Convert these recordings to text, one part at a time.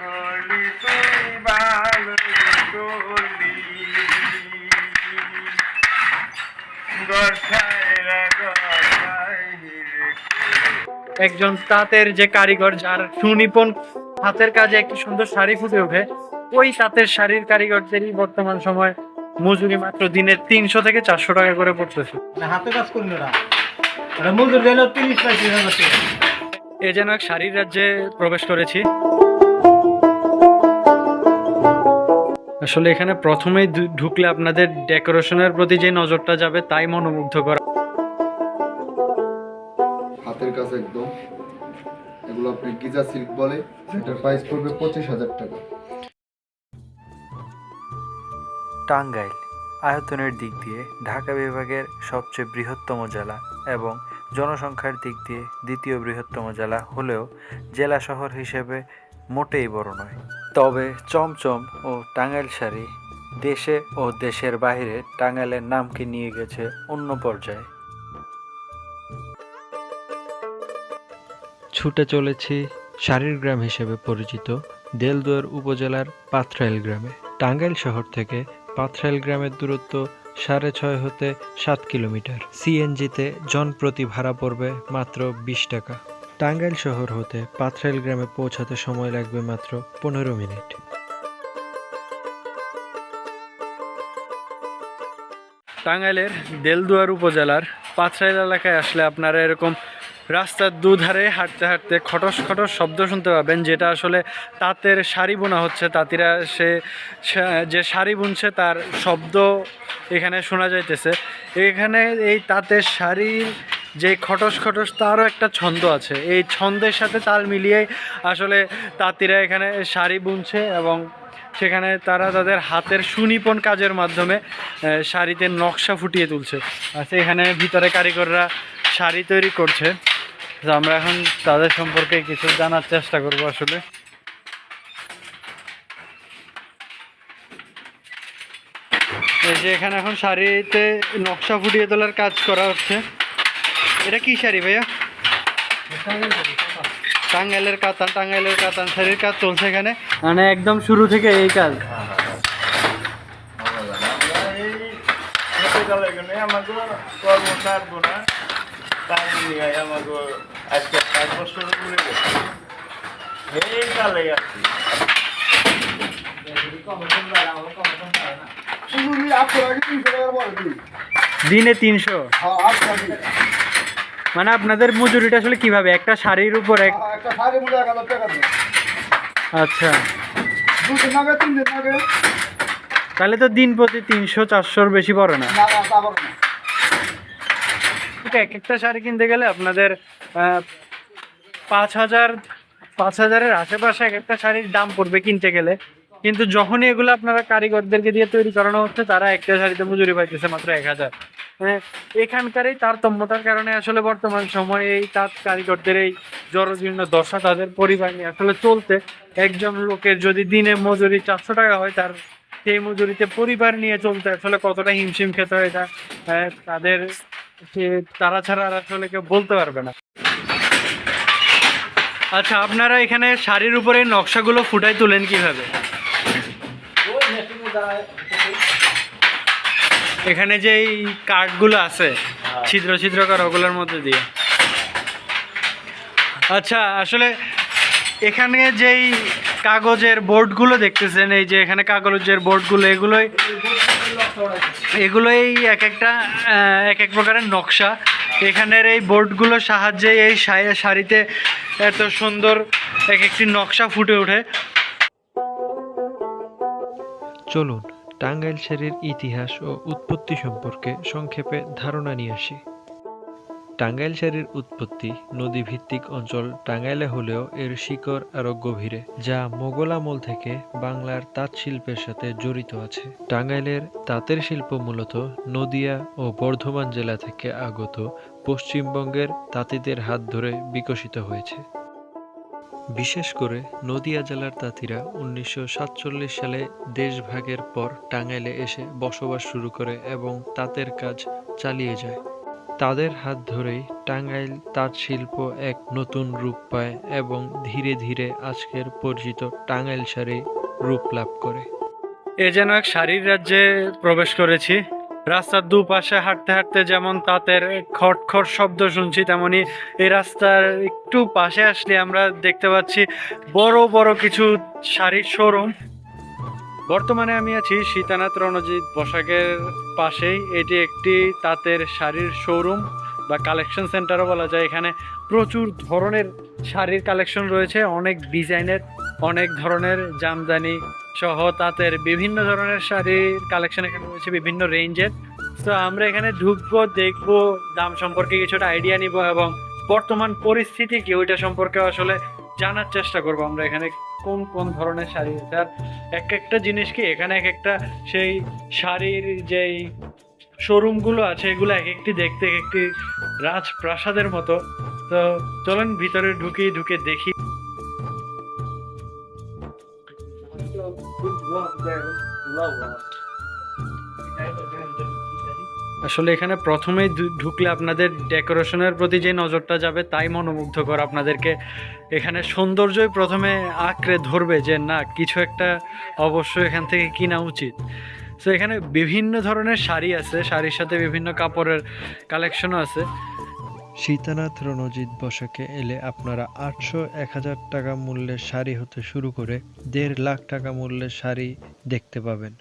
করলি তুই ভালো করলি গর্ষায়রা গর্ষায় হিরে। একজন তাঁতের যে কারিগর যার সুনিপুণ হাতের কাজে একটি সুন্দর শাড়ি ফুটে ওঠে ওই তাঁতের শাড়ির কারিগরদেরই বর্তমান সময় মজুরি মাত্র দিনে তিনশো থেকে চারশো টাকা করে পড়তেছে। মানে হাতে কাজ করল না। তিরিশ টাকা। এ যেন এক শাড়ির রাজ্যে প্রবেশ করেছি। আসলে এখানে প্রথমেই ঢুকলে আপনাদের ডেকোরেশনের প্রতি যে নজরটা যাবে তাই মনোমুগ্ধ করা। হাতের কাছে একদম। এগুলো আপনি গিজা সিল্ক বলে এটার প্রাইস পড়বে পঁচিশ হাজার টাকা। টাঙ্গাইল আয়তনের দিক দিয়ে ঢাকা বিভাগের সবচেয়ে বৃহত্তম জেলা এবং জনসংখ্যার দিক দিয়ে দ্বিতীয় বৃহত্তম জেলা হলেও জেলা শহর হিসেবে মোটেই বড় নয়। তবে চমচম ও টাঙ্গাইল শাড়ি দেশে ও দেশের বাইরে টাঙ্গাইলের নামকে নিয়ে গেছে অন্য পর্যায়ে। ছুটে চলেছি শাড়ির গ্রাম হিসেবে পরিচিত দেলদুয়ার উপজেলার পাথরাইল গ্রামে। টাঙ্গাইল শহর থেকে পাথরাইল গ্রামের দূরত্ব সাড়ে ছয় হতে সাত কিলোমিটার। সিএনজিতে জনপ্রতি ভাড়া পড়বে মাত্র বিশ টাকা। টাঙ্গাইল শহর হতে পাথরাইল গ্রামে পৌঁছাতে সময় লাগবে মাত্র পনেরো মিনিট। টাঙ্গাইলের দেলদুয়ার উপজেলার পাথরাইল এলাকায় আসলে আপনারা এরকম রাস্তার দুধারে হাঁটতে হাঁটতে খটস খটস শব্দ শুনতে পাবেন, যেটা আসলে তাঁতের শাড়ি বোনা হচ্ছে। তাঁতিরা সে যে শাড়ি বুনছে তার শব্দ এখানে শোনা যাইতেছে। এখানে এই তাঁতের শাড়ির যে খটস খটস তারও একটা ছন্দ আছে। এই ছন্দের সাথে তাল মিলিয়ে আসলে তাঁতিরা এখানে শাড়ি বুনছে এবং সেখানে তারা তাদের হাতের সুনিপুণ কাজের মাধ্যমে শাড়িতে নকশা ফুটিয়ে তুলছে। আচ্ছা এখানে ভিতরে কারিগররা শাড়ি তৈরি করছে। তো আমরা এখন তাদের সম্পর্কে কিছু জানার চেষ্টা করব আসলে। এই যে এখানে এখন শাড়িতে নকশা ফুটিয়ে তোলার কাজ করা হচ্ছে। এটা কি শাড়ি ভাইয়া? টাঙ্গাইলের কাতান টাঙ্গাইলের কাতান শাড়ির কাজ চলছে এখানে? মানে একদম শুরু থেকে এই কাজ। দিনে তিনশো। মানে আপনাদের মজুরিটা আসলে কীভাবে? একটা শাড়ির উপর এক একটা শাড়ি মূল্য এক হাজার টাকা দেয়। আচ্ছা। দুদিন আগে তিন দিন আগে। তাহলে তো দিন প্রতি তিনশো চারশোর বেশি পড়ে না। না না তা পারব না। এক একটা শাড়ি কিনতে গেলে আপনাদের পাঁচ হাজার পাঁচ হাজারের আশেপাশে এক একটা শাড়ির দাম পড়বে কিনতে গেলে। কিন্তু যখনই এগুলো আপনারা কারিগরদেরকে দিয়ে তৈরি করানো হচ্ছে, তারা একটা শাড়িতে মজুরি পাইতেছে মাত্র এক হাজার। মানে এখানকার এই তারতম্যতার কারণে আসলে বর্তমান সময়ে এই তাঁত কারিগরদের এই জরজীর্ণ দশা তাদের পরিবার নিয়ে আসলে চলতে। একজন লোকের যদি দিনে মজুরি চারশো টাকা হয়, তার সেই মজুরিতে পরিবার নিয়ে চলতে আসলে কতটা হিমশিম খেতে হয় এটা তাদের সে তারা ছাড়া আর আসলে কেউ বলতে পারবে না। আচ্ছা আপনারা এখানে শাড়ির উপরে নকশাগুলো ফুটাই তোলেন কীভাবে? এখানে যে এই কাঠগুলো আছে ছিদ্র ছিদ্র করা ওগুলোর মধ্যে দিয়ে। আচ্ছা আসলে এখানে যেই কাগজের বোর্ডগুলো দেখতেছেন এই যে এখানে কাগজের বোর্ডগুলো এগুলোই এগুলোই এক একটা এক এক প্রকারের নকশা। এখানের এই বোর্ডগুলোর সাহায্যে এই শাড়িতে এত সুন্দর এক একটি নকশা ফুটে ওঠে। চলুন, টাঙ্গাইল শাড়ির ইতিহাস ও উৎপত্তি সম্পর্কে সংক্ষেপে ধারণা নিয়ে আসি। টাঙ্গাইল শাড়ির উৎপত্তি নদী ভিত্তিক অঞ্চল টাঙ্গাইলে হলেও এর শিকড় আরও গভীরে, যা মোগল আমল থেকে বাংলার তাঁত শিল্পের সাথে জড়িত আছে। টাঙ্গাইলের তাঁতের শিল্প মূলত নদিয়া ও বর্ধমান জেলা থেকে আগত পশ্চিমবঙ্গের তাঁতিদের হাত ধরে বিকশিত হয়েছে। বিশেষ করে নদিয়া জেলার তাঁতিরা উনিশশো সাতচল্লিশ সালে দেশভাগের পর টাঙ্গাইলে এসে বসবাস শুরু করে এবং তাঁতের কাজ চালিয়ে যায়। তাদের হাত ধরেই টাঙ্গাইল তাঁত শিল্প এক নতুন রূপ পায় এবং ধীরে ধীরে আজকের পরিচিত টাঙ্গাইল শাড়ি রূপ লাভ করে। এ যেন এক শাড়ির রাজ্যে প্রবেশ করেছি। রাস্তার দুপাশে হাঁটতে হাঁটতে যেমন তাঁতের খট খট শব্দ শুনছি, তেমনি এই রাস্তার একটু পাশে আসলে আমরা দেখতে পাচ্ছি বড় বড় কিছু শাড়ির শোরুম। বর্তমানে আমি আছি সীতানাথ রণজিৎ পোশাকের পাশেই। এটি একটি তাঁতের শাড়ির শোরুম বা কালেকশন সেন্টারও বলা যায়। এখানে প্রচুর ধরনের শাড়ির কালেকশন রয়েছে। অনেক ডিজাইনের অনেক ধরনের জামদানি সহ তাঁতের বিভিন্ন ধরনের শাড়ির কালেকশন এখানে রয়েছে বিভিন্ন রেঞ্জের তো আমরা এখানে ঢুকবো, দেখব, দাম সম্পর্কে কিছুটা আইডিয়া নিব এবং বর্তমান পরিস্থিতি কি, ওইটা সম্পর্কে আসলে জানার চেষ্টা করব আমরা এখানে কোন কোন ধরনের শাড়ি। আর এক একটা জিনিস কি, এখানে এক একটা সেই শাড়ির যেই শোরুমগুলো আছে, এগুলো এক একটি দেখতে, এক একটি রাজপ্রাসাদের মতো। তো চলেন ভিতরে ঢুকি, ঢুকে দেখি। আসলে এখানে প্রথমেই ঢুকলে আপনাদের ডেকোরেশনের প্রতি যে নজরটা যাবে, তাই মনোমুগ্ধকর আপনাদেরকে এখানে সৌন্দর্যই প্রথমে আঁকড়ে ধরবে যে না, কিছু একটা অবশ্যই এখান থেকে কিনা উচিত। তো এখানে বিভিন্ন ধরনের শাড়ি আছে, শাড়ির সাথে বিভিন্ন কাপড়ের কালেকশনও আছে। সীতানাথ রণজিৎ বসাকে এলে আপনারা আটশো এক হাজার টাকা মূল্যের শাড়ি হতে শুরু করে দেড় লাখ টাকা মূল্যের শাড়ি দেখতে পাবেন।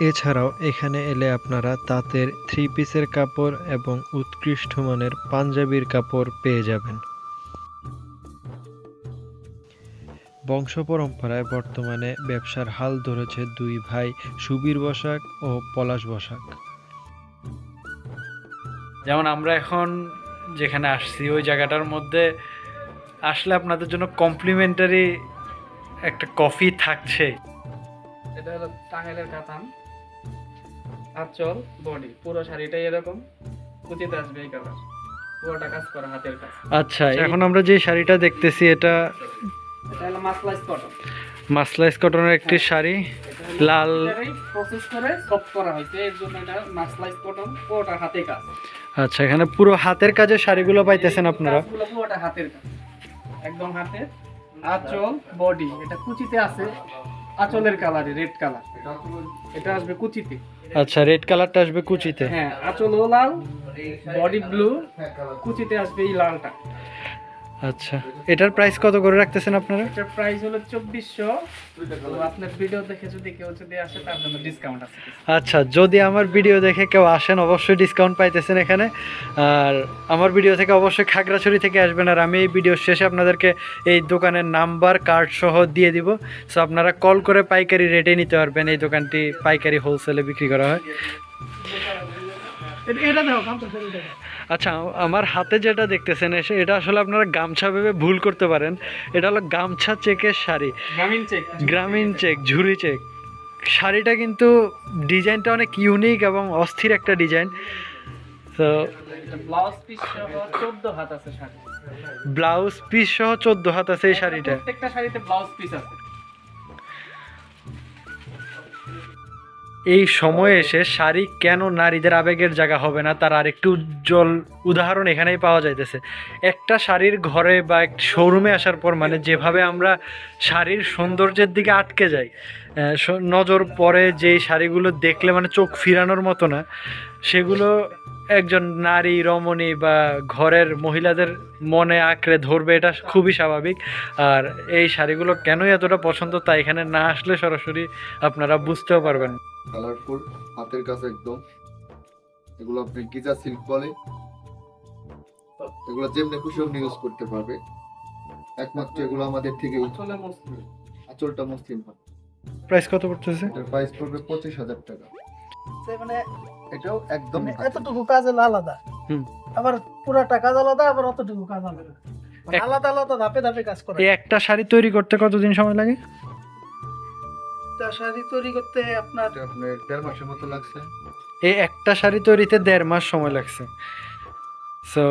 এছাড়াও এখানে এলে আপনারা তাঁতের থ্রি পিসের কাপড় এবং উৎকৃষ্ট মানের পাঞ্জাবির কাপড় পেয়ে যাবেন। বংশ পরম্পরায় বর্তমানে ব্যবসার হাল ধরেছে দুই ভাই সুবীর বসাক ও পলাশ বসাক। যেমন আমরা এখন যেখানে আসছি ওই জায়গাটার মধ্যে আসলে আপনাদের জন্য কমপ্লিমেন্টারি একটা কফি থাকছে। এটা হলো টাঙ্গাইলের কাতান আঁচল বডি পুরো শাড়িটাই এরকম কুচিতে আসবে এই কালার পুরোটা কাজ করা হাতের কাজ। আচ্ছা এখন আমরা যে শাড়িটা দেখতেছি এটা এটা হলো মাসলাইজ কটন। মাসলাইস কটনের একটি শাড়ি লাল। প্রসেস করে সফট করা হয়েছে এর জন্য এটা কটন পুরোটা হাতে কাজ। আচ্ছা এখানে পুরো হাতের কাজে শাড়িগুলো পাইতেছেন আপনারা? পুরোটা হাতের কাজ। একদম হাতের। আঁচল বডি এটা কুচিতে আছে। আঁচলের কালারে রেড কালার এটা আসবে কুচিতে। আচ্ছা রেড কালারটা আসবে কুচিতে। হ্যাঁ আঁচলও লাল বডি ব্লু কুচিতে আসবে এই লালটা। আচ্ছা। এটার প্রাইস কত করে রাখতেছেন আপনারা? এটার প্রাইস হলো চব্বিশশো। তো আপনার ভিডিও দেখে যদি কেউ যদি আসে তার জন্য ডিসকাউন্ট আছে আচ্ছা যদি আমার ভিডিও দেখে কেউ আসেন অবশ্যই ডিসকাউন্ট পাইতেছেন এখানে। আর আমার ভিডিও থেকে অবশ্যই খাগড়াছড়ি থেকে আসবেন আর আমি এই ভিডিও শেষে আপনাদেরকে এই দোকানের নাম্বার কার্ড সহ দিয়ে দিব। সো আপনারা কল করে পাইকারি রেটে নিতে পারবেন এই দোকানটি পাইকারি হোলসেলে বিক্রি করা হয়। এটা দেখো আচ্ছা আমার হাতে যেটা দেখতেছেন এসে এটা আসলে আপনারা গামছা ভেবে ভুল করতে পারেন। এটা হলো গামছা চেকের শাড়ি। গ্রামীণ চেক গ্রামীণ চেক। ঝুরি চেক। শাড়িটা কিন্তু ডিজাইনটা অনেক ইউনিক এবং অস্থির একটা ডিজাইন। তো ব্লাউজ পিস চোদ্দ হাত আছে ব্লাউজ পিস সহ চোদ্দ হাত আছে এই শাড়িটা। প্রত্যেকটা শাড়িতে ব্লাউজ পিস আছে। এই সময়ে এসে শাড়ি কেন নারীদের আবেগের জায়গা হবে না? তার আরেকটু উজ্জ্বল উদাহরণ এখানেই পাওয়া যাইতেছে। একটা শাড়ির ঘরে বা এক শোরুমে আসার পর মানে যেভাবে আমরা শাড়ির সৌন্দর্যের দিকে আটকে যাই নজর পরে যেই শাড়িগুলো দেখলে মানে চোখ ফিরানোর মতো না, সেগুলো একজন নারী, রমণী বা ঘরের মহিলাদের মনে আঁকড়ে ধরবে এটা খুবই স্বাভাবিক। আর এই শাড়িগুলো কেনই এতটা পছন্দ তা এখানে না আসলে সরাসরি আপনারা বুঝতেও পারবেন। কালারফুল হাতের কাছে একদম। এগুলো আপনি গিজা সিল্ক বলে। এগুলো যেমনি খুশি আপনি ইউজ করতে পারবে। একমাত্র এগুলো আমাদের থেকে আঁচলটা মুসলিম হয়। প্রাইস কত পড়তেছে? এটার প্রাইস পড়বে পঁচিশ হাজার টাকা। মানে এটাও একদম মানে এতটুকু কাজ হলো আলাদা। হুম। আবার পুরাটা কাজ আলাদা আবার অতটুকু কাজ আলাদা। মানে আলাদা আলাদা ধাপে ধাপে কাজ করে। একটা শাড়ি তৈরি করতে কতদিন সময় লাগে? শাড়ি তৈরি করতে আপনার আপনার দেড় মাসের মতো লাগছে। এই একটা শাড়ি তৈরিতে দেড় মাস সময় লাগছে। সো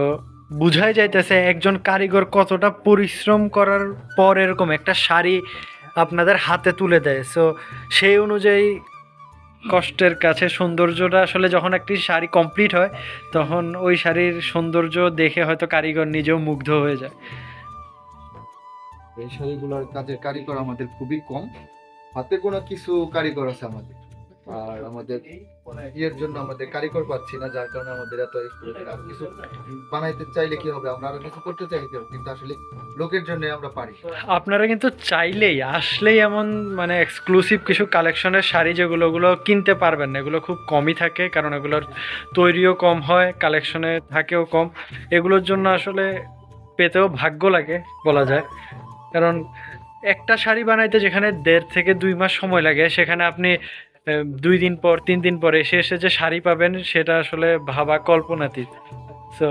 বুঝাই যাইতেছে একজন কারিগর কতটা পরিশ্রম করার পর এরকম একটা শাড়ি আপনাদের হাতে তুলে দেয়। সো সেই অনুযায়ী কষ্টের কাছে সৌন্দর্যটা আসলে যখন একটি শাড়ি কমপ্লিট হয় তখন ওই শাড়ির সৌন্দর্য দেখে হয়তো কারিগর নিজেও মুগ্ধ হয়ে যায়। এই শাড়িগুলোর কাজের কারিগর আমাদের খুবই কম। হাতে গোনা কিছু কারিগর আছে আমাদের। আর আমাদের ইয়ের জন্য আমাদের কারিগর পাচ্ছি না, যার কারণে আমাদের এত কিছু বানাইতে চাইলে কি হবে? আমরা আরও কিছু করতে চাইলে কি হবে? কিন্তু আসলে লোকের জন্য আমরা পারি। আপনারা কিন্তু চাইলেই, আসলেই এমন মানে এক্সক্লুসিভ কিছু কালেকশনের শাড়ি যেগুলো, ওগুলো কিনতে পারবেন না। এগুলো খুব কমই থাকে, কারণ এগুলোর তৈরিও কম হয় কালেকশনে থাকেও কম। এগুলোর জন্য আসলে পেতেও ভাগ্য লাগে, বলা যায়। কারণ একটা শাড়ি বানাইতে যেখানে দেড় থেকে দুই মাস সময় লাগে, সেখানে আপনি দুই দিন পর, তিন দিন পর এসে এসে যে শাড়ি পাবেন, সেটা আসলে ভাবা কল্পনাতীত। সো